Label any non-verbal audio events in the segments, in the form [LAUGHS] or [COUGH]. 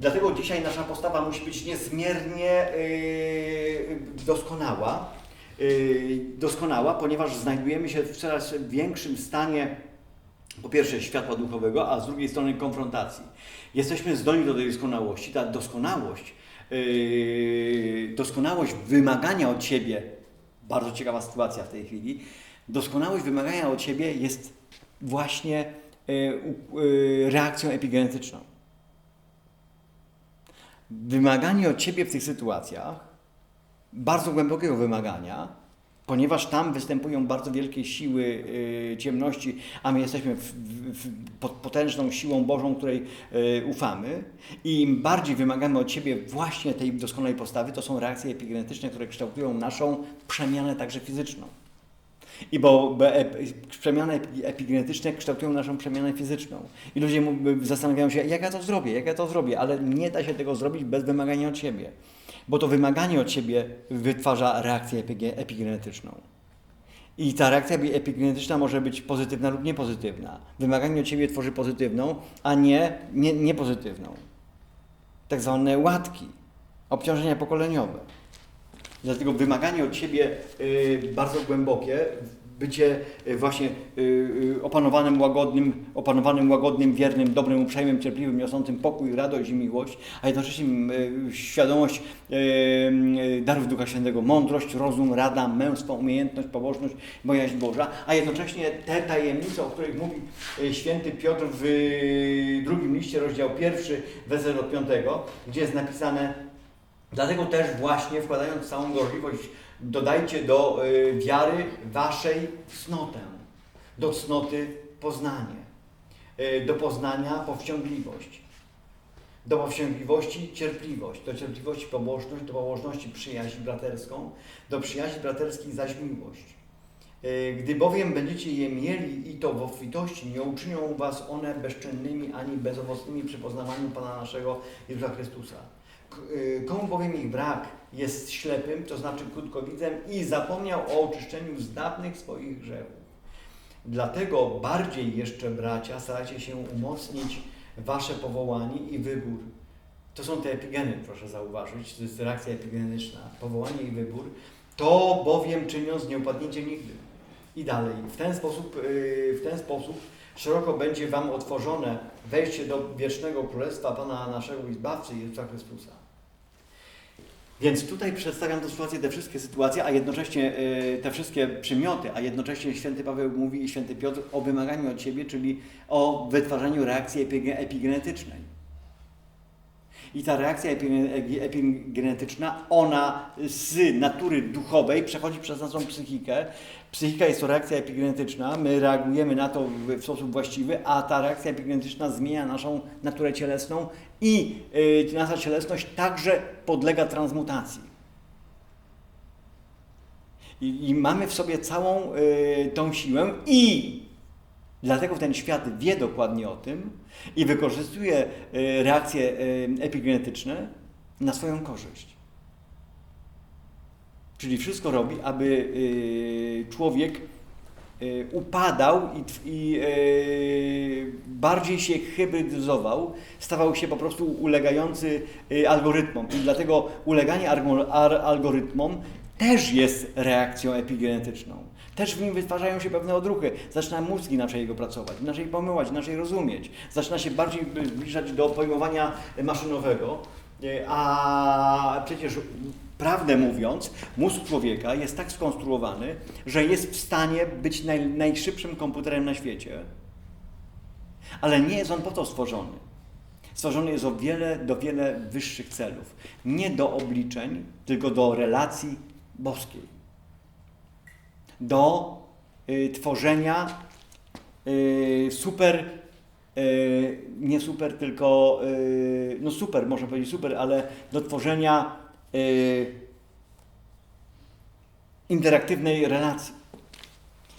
Dlatego dzisiaj nasza postawa musi być niezmiernie yy, doskonała, yy, doskonała, ponieważ znajdujemy się w coraz większym stanie po pierwsze światła duchowego, a z drugiej strony konfrontacji. Jesteśmy zdolni do tej doskonałości. Ta doskonałość, yy, doskonałość wymagania od siebie, bardzo ciekawa sytuacja w tej chwili, doskonałość wymagania od siebie jest właśnie reakcją epigenetyczną. Wymaganie od ciebie w tych sytuacjach, bardzo głębokiego wymagania, ponieważ tam występują bardzo wielkie siły y, ciemności, a my jesteśmy w, w, pod potężną siłą Bożą, której y, ufamy. I im bardziej wymagamy od siebie właśnie tej doskonałej postawy, to są reakcje epigenetyczne, które kształtują naszą przemianę także fizyczną. I bo, przemiany epi- epigenetyczne kształtują naszą przemianę fizyczną. I ludzie zastanawiają się, jak ja to zrobię, jak ja to zrobię, ale nie da się tego zrobić bez wymagania od siebie. Bo to wymaganie od siebie wytwarza reakcję epige- epigenetyczną. I ta reakcja epi- epigenetyczna może być pozytywna lub niepozytywna. Wymaganie od siebie tworzy pozytywną, a nie, nie niepozytywną. Tak zwane łatki, obciążenia pokoleniowe. Dlatego wymaganie od siebie y, bardzo głębokie, bycie y, właśnie y, y, opanowanym, łagodnym, opanowanym, łagodnym, wiernym, dobrym, uprzejmym, cierpliwym, niosącym pokój, radość i miłość, a jednocześnie świadomość darów Ducha Świętego, mądrość, rozum, rada, męstwo, umiejętność, pobożność, bojaźń Boża, a jednocześnie te tajemnice, o których mówi święty Piotr w drugim liście, rozdział pierwszy, werset od piątego, gdzie jest napisane Dlatego też właśnie wkładając całą gorliwość, dodajcie do y, wiary waszej cnotę, do cnoty poznanie, y, do poznania powściągliwość, do powściągliwości cierpliwość, do cierpliwości pobożność, do pobożności przyjaźń braterską, do przyjaźni braterskiej zaś miłość. Y, Gdy bowiem będziecie je mieli i to w obfitości, nie uczynią was one bezczynnymi ani bezowocnymi przy poznawaniu Pana naszego Jezusa Chrystusa. Y, Komu bowiem ich brak jest ślepym, to znaczy krótkowidzem i zapomniał o oczyszczeniu z dawnych swoich grzechów. Dlatego bardziej jeszcze, bracia, starajcie się umocnić wasze powołanie i wybór. To są te epigeny, proszę zauważyć, to jest reakcja epigenetyczna. Powołanie i wybór. To bowiem czyniąc nie upadniecie nigdy. I dalej. W ten sposób, yy, w ten sposób szeroko będzie wam otworzone wejście do wiecznego królestwa Pana naszego i Zbawcy Jezusa Chrystusa. Więc tutaj przedstawiam tę sytuację, te wszystkie sytuacje, a jednocześnie y, te wszystkie przymioty, a jednocześnie święty Paweł mówi i święty Piotr o wymaganiu od siebie, czyli o wytwarzaniu reakcji epige- epigenetycznej. I ta reakcja epi- epi- epigenetyczna, ona z natury duchowej przechodzi przez naszą psychikę. Psychika jest to reakcja epigenetyczna, my reagujemy na to w, w sposób właściwy, a ta reakcja epigenetyczna zmienia naszą naturę cielesną i y, nasza cielesność także podlega transmutacji. I, I mamy w sobie całą y, tą siłę i dlatego ten świat wie dokładnie o tym i wykorzystuje y, reakcje y, epigenetyczne na swoją korzyść. Czyli wszystko robi, aby y, człowiek upadał i, bardziej się hybrydyzował, stawał się po prostu ulegający algorytmom. I dlatego uleganie algorytmom też jest reakcją epigenetyczną. Też w nim wytwarzają się pewne odruchy. Zaczyna mózg inaczej jego pracować, inaczej pomyłać, inaczej rozumieć. Zaczyna się bardziej zbliżać do pojmowania maszynowego. Y, A przecież prawdę mówiąc, mózg człowieka jest tak skonstruowany, że jest w stanie być naj, najszybszym komputerem na świecie. Ale nie jest on po to stworzony. Stworzony jest o wiele, do wiele wyższych celów. Nie do obliczeń, tylko do relacji boskiej. Do y, tworzenia y, super, y, nie super, tylko, y, no super, można powiedzieć super, ale do tworzenia y, interaktywnej relacji.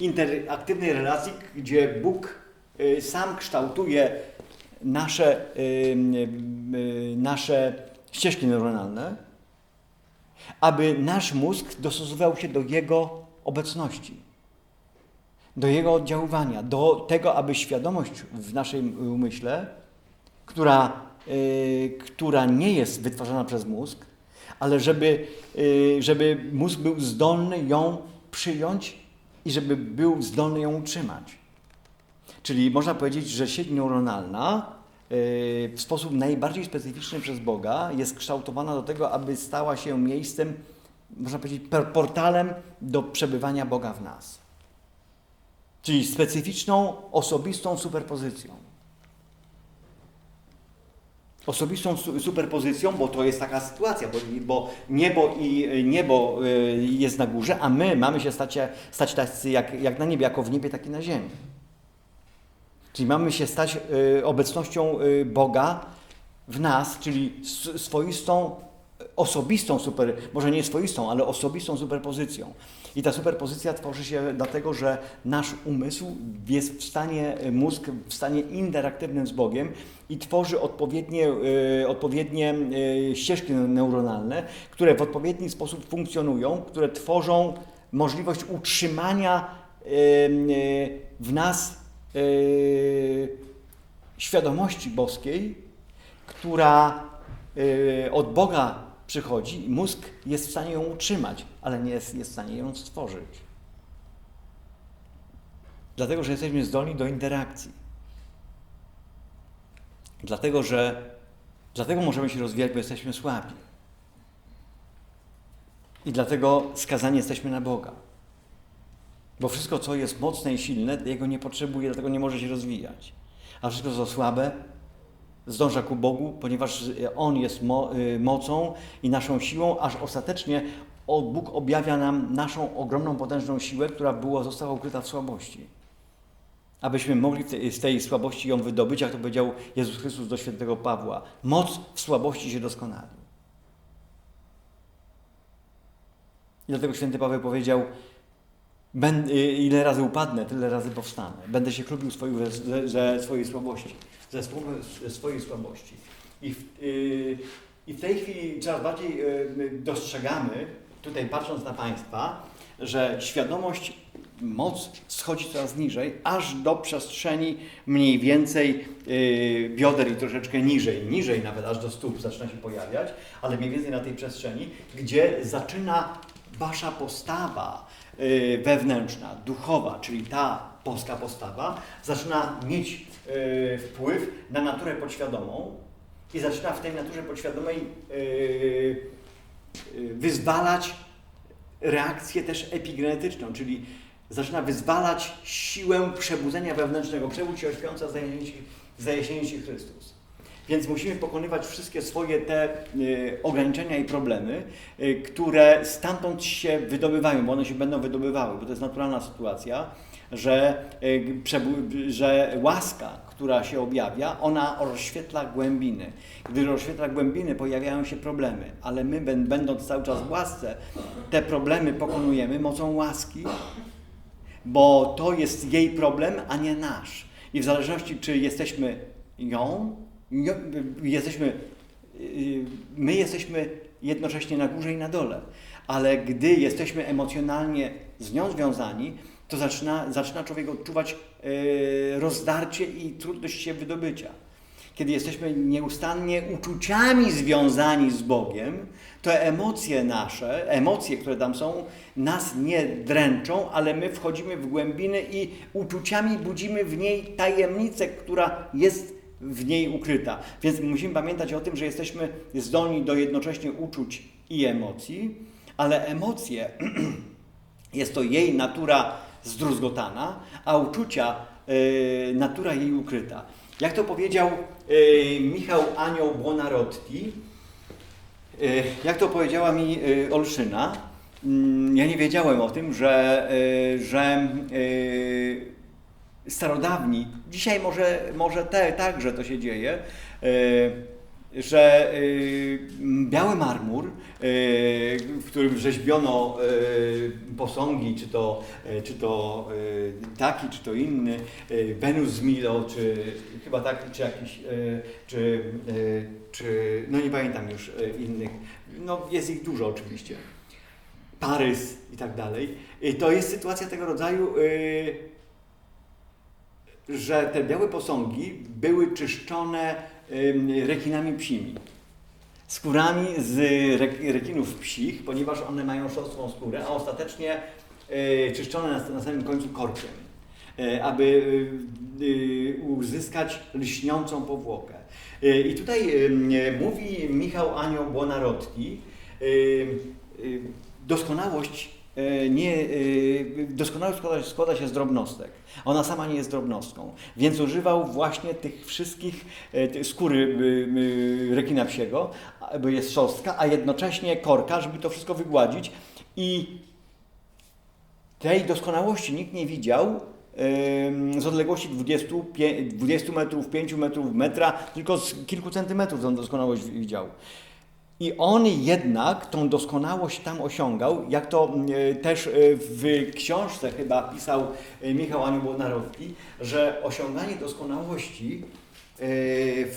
Interaktywnej relacji, gdzie Bóg y, sam kształtuje nasze, nasze ścieżki neuronalne, aby nasz mózg dostosował się do Jego obecności, do Jego oddziaływania, do tego, aby świadomość w naszym umyśle, która y, która nie jest wytwarzana przez mózg, ale żeby, y, żeby mózg był zdolny ją przyjąć i żeby był zdolny ją utrzymać. Czyli można powiedzieć, że sieć neuronalna y, w sposób najbardziej specyficzny przez Boga jest kształtowana do tego, aby stała się miejscem, można powiedzieć, portalem do przebywania Boga w nas. Czyli specyficzną, osobistą superpozycją. Osobistą su- superpozycją, bo to jest taka sytuacja, bo, bo niebo i niebo y, jest na górze, a my mamy się stać, stać tacy jak, jak na niebie, jako w niebie, tak i na ziemi. Czyli mamy się stać y, obecnością Boga w nas, czyli swoistą, osobistą super, może nie swoistą, ale osobistą superpozycją. I ta superpozycja tworzy się dlatego, że nasz umysł jest w stanie, mózg w stanie interaktywnym z Bogiem i tworzy odpowiednie, y, odpowiednie y, ścieżki neuronalne, które w odpowiedni sposób funkcjonują, które tworzą możliwość utrzymania y, y, w nas y, świadomości boskiej, która y, od Boga przychodzi i mózg jest w stanie ją utrzymać, ale nie jest, jest w stanie ją stworzyć. Dlatego, że jesteśmy zdolni do interakcji. Dlatego, że dlatego możemy się rozwijać, bo jesteśmy słabi. I dlatego skazani jesteśmy na Boga. Bo wszystko, co jest mocne i silne, jego nie potrzebuje, dlatego nie może się rozwijać. A wszystko, co słabe, zdąża ku Bogu, ponieważ On jest mo y, mocą i naszą siłą, aż ostatecznie Bóg objawia nam naszą ogromną, potężną siłę, która była, została ukryta w słabości. Abyśmy mogli z tej słabości ją wydobyć, jak to powiedział Jezus Chrystus do świętego Pawła. Moc w słabości się doskonali. I dlatego święty Paweł powiedział, "Będ- y, ile razy upadnę, tyle razy powstanę. Będę się chlubił ze swojej słabości, ze, swo- ze swojej słabości. I w, y, I w tej chwili coraz bardziej y, my dostrzegamy, tutaj patrząc na Państwa, że świadomość, moc schodzi coraz niżej, aż do przestrzeni mniej więcej y, bioder i troszeczkę niżej, niżej nawet aż do stóp zaczyna się pojawiać, ale mniej więcej na tej przestrzeni, gdzie zaczyna Wasza postawa wewnętrzna, duchowa, czyli ta polska postawa, zaczyna mieć y, wpływ na naturę podświadomą i zaczyna w tej naturze podświadomej y, y, wyzwalać reakcję też epigenetyczną, czyli zaczyna wyzwalać siłę przebudzenia wewnętrznego. Przebudź się ośpiąca, zajaśnienie się Chrystus. Więc musimy pokonywać wszystkie swoje te y, ograniczenia i problemy, y, które stamtąd się wydobywają, bo one się będą wydobywały, bo to jest naturalna sytuacja, że, y, przebu- że łaska, która się objawia, ona rozświetla głębiny. Gdy rozświetla głębiny, pojawiają się problemy, ale my, bę- będąc cały czas w łasce, te problemy pokonujemy mocą łaski, bo to jest jej problem, a nie nasz. I w zależności, czy jesteśmy ją, jesteśmy, yy, my jesteśmy jednocześnie na górze i na dole, ale gdy jesteśmy emocjonalnie z nią związani, to zaczyna, zaczyna człowiek odczuwać yy, rozdarcie i trudność się wydobycia. Kiedy jesteśmy nieustannie uczuciami związani z Bogiem, to emocje nasze, emocje, które tam są, nas nie dręczą, ale my wchodzimy w głębiny i uczuciami budzimy w niej tajemnicę, która jest w niej ukryta. Więc musimy pamiętać o tym, że jesteśmy zdolni do jednocześnie uczuć i emocji, ale emocje [CLEARS THROAT] jest to jej natura zdruzgotana, a uczucia y, natura jej ukryta. Jak to powiedział y, Michał Anioł Buonarotti, y, jak to powiedziała mi Olszyna, mm, ja nie wiedziałem o tym, że, że starodawni, dzisiaj może, może te, także to się dzieje, że y, biały marmur, y, w którym rzeźbiono y, posągi, czy to, czy to taki, czy to inny, Wenus z Milo, czy chyba tak, czy jakiś, czy, czy, no nie pamiętam już innych, no jest ich dużo oczywiście. Parys i tak dalej. To jest sytuacja tego rodzaju, że te białe posągi były czyszczone rekinami psimi. Skórami z rek- rekinów psich, ponieważ one mają szorstką skórę, a ostatecznie y, czyszczone na, na samym końcu korkiem, y, aby y, uzyskać lśniącą powłokę. I tutaj mówi Michał Anioł Błonarotki, y, doskonałość nie, y, doskonałość składa, składa się z drobnostek. Ona sama nie jest drobnostką, więc używał właśnie tych wszystkich tej skóry rekina psiego, bo jest szorstka, a jednocześnie korka, żeby to wszystko wygładzić i tej doskonałości nikt nie widział z odległości 20, pie- 20 metrów, 5 metrów, metra, tylko z kilku centymetrów tą doskonałość widział. I on jednak tą doskonałość tam osiągał, jak to y, też y, w książce chyba pisał y, Michał Anioł Narodki, że osiąganie doskonałości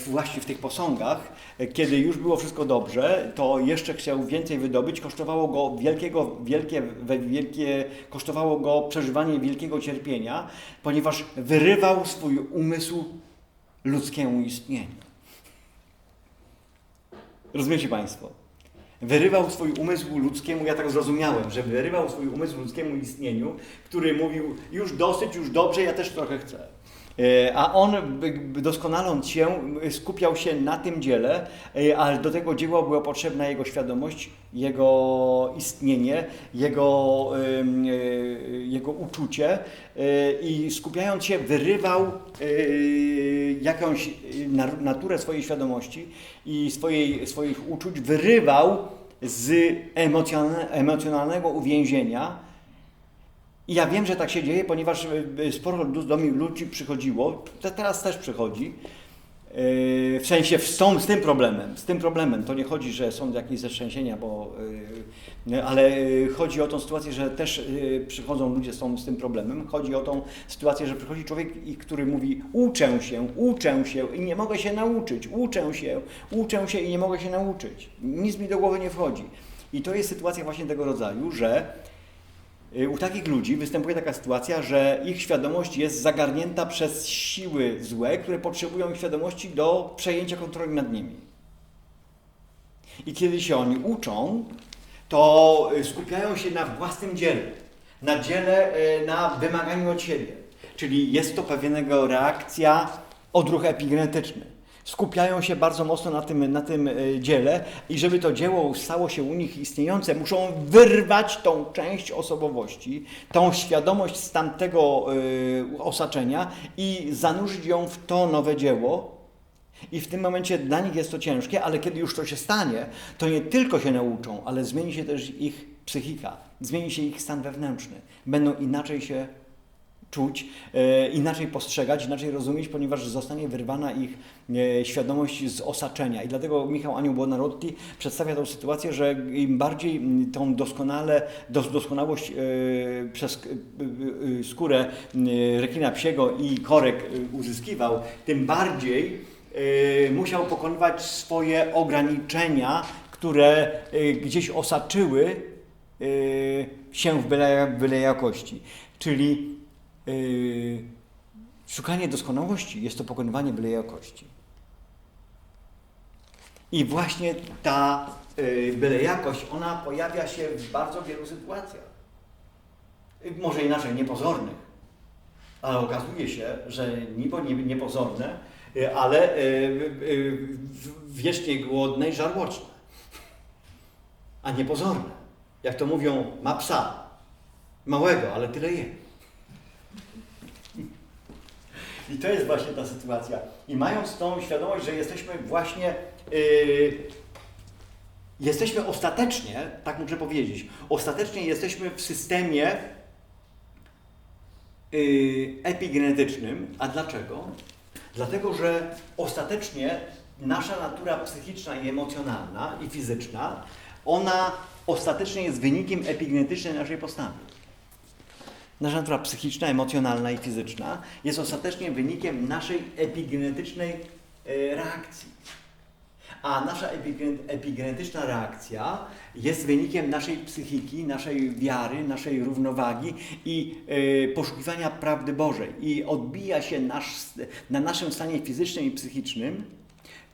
właśnie w tych posągach, kiedy już było wszystko dobrze, to jeszcze chciał więcej wydobyć, kosztowało go wielkiego, wielkie, wielkie, kosztowało go przeżywanie wielkiego cierpienia, ponieważ wyrywał swój umysł ludzkiemu istnieniu. Rozumiecie Państwo? Wyrywał swój umysł ludzkiemu, ja tak zrozumiałem, że wyrywał swój umysł ludzkiemu istnieniu, który mówił już dosyć, już dobrze, ja też trochę chcę. E, A on, doskonaląc się, m, skupiał się na tym dziele, ale do tego dzieła była potrzebna jego świadomość, jego istnienie, jego, e, jego uczucie e, i skupiając się wyrywał jakąś na- naturę swojej świadomości i swojej, swoich uczuć, wyrywał z emocjonalne, emocjonalnego uwięzienia, i ja wiem, że tak się dzieje, ponieważ y, sporo lu- do mnie ludzi przychodziło, te- teraz też przychodzi, yy, w sensie tą, z tym problemem, z tym problemem. To nie chodzi, że są jakieś zeszczęsienia, bo, ale chodzi o tą sytuację, że też przychodzą ludzie tą, z tym problemem. Chodzi o tą sytuację, że przychodzi człowiek, który mówi uczę się, uczę się i nie mogę się nauczyć, uczę się, uczę się i nie mogę się nauczyć. Nic mi do głowy nie wchodzi. I to jest sytuacja właśnie tego rodzaju, że U takich ludzi występuje taka sytuacja, że ich świadomość jest zagarnięta przez siły złe, które potrzebują ich świadomości do przejęcia kontroli nad nimi. I kiedy się oni uczą, to y, skupiają się na własnym dziele, na dziele, y, na wymaganiu od siebie. Czyli jest to pewnego reakcja, odruch epigenetyczny. Skupiają się bardzo mocno na tym, na tym y, dziele i żeby to dzieło stało się u nich istniejące, muszą wyrwać tą część osobowości, tą świadomość z tamtego y, osaczenia i zanurzyć ją w to nowe dzieło, i w tym momencie dla nich jest to ciężkie, ale kiedy już to się stanie, to nie tylko się nauczą, ale zmieni się też ich psychika, zmieni się ich stan wewnętrzny. Będą inaczej się czuć, e, inaczej postrzegać, inaczej rozumieć, ponieważ zostanie wyrwana ich e, świadomość z osaczenia. I dlatego Michał Anioł Bonarotti przedstawia tą sytuację, że im bardziej tą doskonale, dos, doskonałość e, przez skórę rekina psiego i korek uzyskiwał, tym bardziej musiał pokonywać swoje ograniczenia, które gdzieś osaczyły się w byle, byle jakości. Czyli Yy, szukanie doskonałości jest to pokonywanie byle jakości. I właśnie ta yy, byle jakość, ona pojawia się w bardzo wielu sytuacjach. Yy, Może inaczej, niepozornych. Ale okazuje się, że niby nie- niepozorne, yy, ale yy, wiecznie głodne i żarłoczne. A niepozorne. Jak to mówią, ma psa. Małego, ale tyle je. I to jest właśnie ta sytuacja. I mając tą świadomość, że jesteśmy właśnie, yy, jesteśmy ostatecznie, tak muszę powiedzieć, ostatecznie jesteśmy w systemie yy, epigenetycznym. A dlaczego? Dlatego, że ostatecznie nasza natura psychiczna i emocjonalna i fizyczna, ona ostatecznie jest wynikiem epigenetycznej naszej postawy. Nasza natura psychiczna, emocjonalna i fizyczna jest ostatecznie wynikiem naszej epigenetycznej e, reakcji. A nasza epigen- epigenetyczna reakcja jest wynikiem naszej psychiki, naszej wiary, naszej równowagi i e, poszukiwania prawdy Bożej. I odbija się nasz, na naszym stanie fizycznym i psychicznym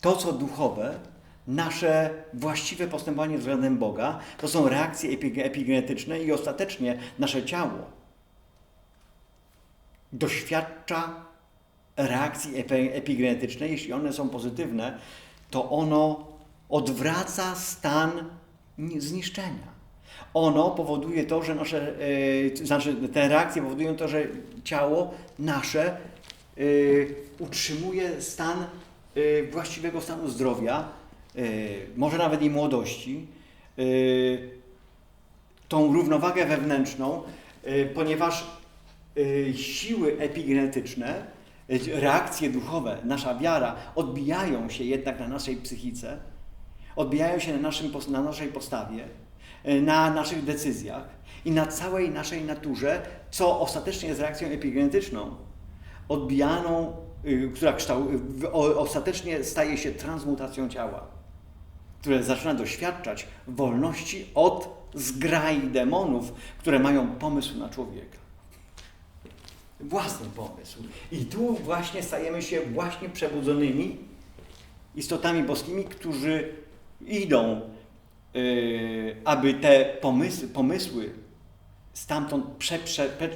to, co duchowe, nasze właściwe postępowanie względem Boga, to są reakcje epi- epigenetyczne i ostatecznie nasze ciało doświadcza reakcji epi- epigenetycznej. Jeśli one są pozytywne, to ono odwraca stan ni- zniszczenia. Ono powoduje to, że nasze, e, znaczy te reakcje powodują to, że ciało nasze e, utrzymuje stan e, właściwego stanu zdrowia, może nawet i młodości, tą równowagę wewnętrzną, ponieważ siły epigenetyczne, e, reakcje duchowe, nasza wiara odbijają się jednak na naszej psychice, odbijają się na, naszym, na naszej postawie, e, na naszych decyzjach i na całej naszej naturze, co ostatecznie jest reakcją epigenetyczną, odbijaną, y, która kształ, ostatecznie staje się transmutacją ciała, które zaczyna doświadczać wolności od zgrai demonów, które mają pomysł na człowieka. Własny pomysł. I tu właśnie stajemy się właśnie przebudzonymi istotami boskimi, którzy idą, yy, aby te pomysły, pomysły stamtąd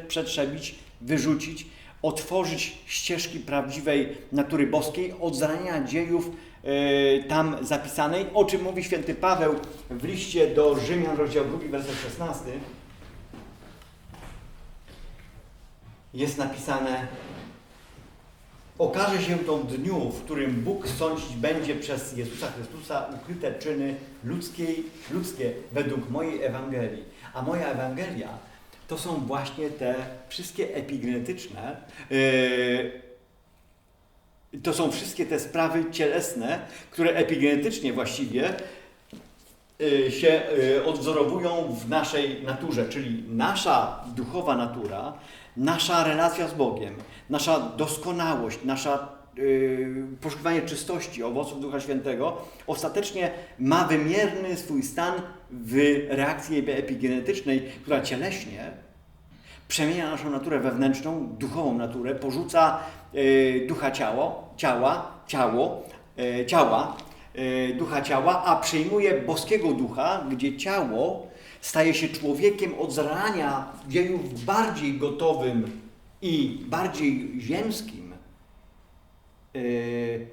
przetrzebić, wyrzucić, otworzyć ścieżki prawdziwej natury boskiej od zarania dziejów yy, tam zapisanej, o czym mówi święty Paweł w liście do Rzymian, rozdział 2, werset 16. Jest napisane Okaże się w dniu, w którym Bóg sądzić będzie przez Jezusa Chrystusa ukryte czyny ludzkiej, ludzkie według mojej Ewangelii. A moja Ewangelia to są właśnie te wszystkie epigenetyczne, yy, to są wszystkie te sprawy cielesne, które epigenetycznie właściwie yy, się yy, odwzorowują w naszej naturze, czyli nasza duchowa natura, nasza relacja z Bogiem, nasza doskonałość, nasza yy, poszukiwanie czystości owoców Ducha Świętego ostatecznie ma wymierny swój stan w reakcji epigenetycznej, która cieleśnie przemienia naszą naturę wewnętrzną, duchową naturę, porzuca yy, ducha ciało, ciała, ciało, yy, ciała, yy, ducha ciała, a przyjmuje boskiego ducha, gdzie ciało staje się człowiekiem od zarania dziejów bardziej gotowym i bardziej ziemskim yy,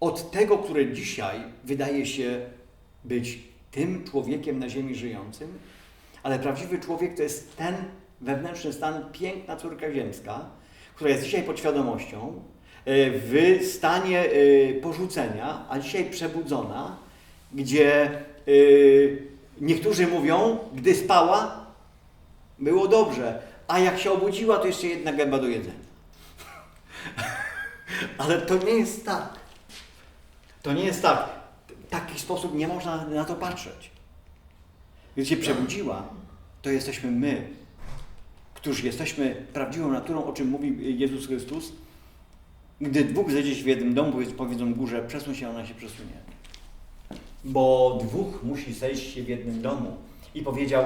od tego, które dzisiaj wydaje się być tym człowiekiem na ziemi żyjącym, ale prawdziwy człowiek to jest ten wewnętrzny stan, piękna córka ziemska, która jest dzisiaj podświadomością, yy, w stanie yy, porzucenia, a dzisiaj przebudzona, gdzie yy, niektórzy mówią, gdy spała, było dobrze, a jak się obudziła, to jeszcze jedna gęba do jedzenia. [LAUGHS] Ale to nie jest tak. To nie jest tak. W taki sposób nie można na to patrzeć. Gdy się przebudziła, to jesteśmy my, którzy jesteśmy prawdziwą naturą, o czym mówi Jezus Chrystus. Gdy dwóch zejdzie się w jednym domu, powiedz- powiedzą górze, przesuń się, ona się przesunie. Bo dwóch musi zejść się w jednym domu. I powiedział,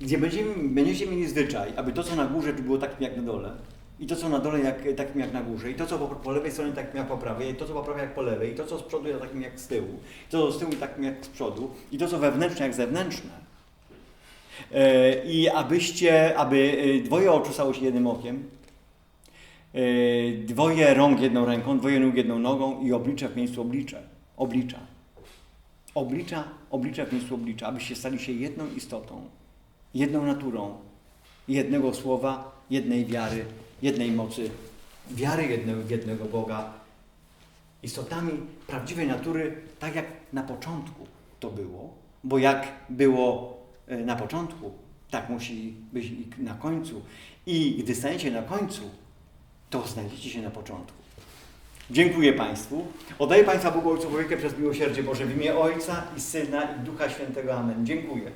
gdzie będziemy, będziecie mieli zwyczaj, aby to, co na górze, było takim jak na dole, i to, co na dole, jak, takim jak na górze, i to, co po, po lewej stronie, takim jak po prawej, i to, co po prawej, jak po lewej, i to, co z przodu, jak takim jak z tyłu, i to, co z tyłu, takim jak z przodu, i to, co wewnętrzne, jak zewnętrzne. E, I abyście, aby e, dwoje oczu stało się jednym okiem, e, dwoje rąk jedną ręką, dwoje nóg jedną nogą i oblicze w miejscu oblicze, oblicza. Oblicza, oblicza w miejscu oblicza, abyście stali się jedną istotą, jedną naturą, jednego słowa, jednej wiary, jednej mocy, wiary jednego, jednego Boga, istotami prawdziwej natury, tak jak na początku to było, bo jak było e, na początku, tak musi być i na końcu. I gdy staniecie na końcu, to znajdziecie się na początku. Dziękuję Państwu. Oddaję Państwa Bogu Ojcu Człowieka przez miłosierdzie Boże w imię Ojca i Syna i Ducha Świętego. Amen. Dziękuję.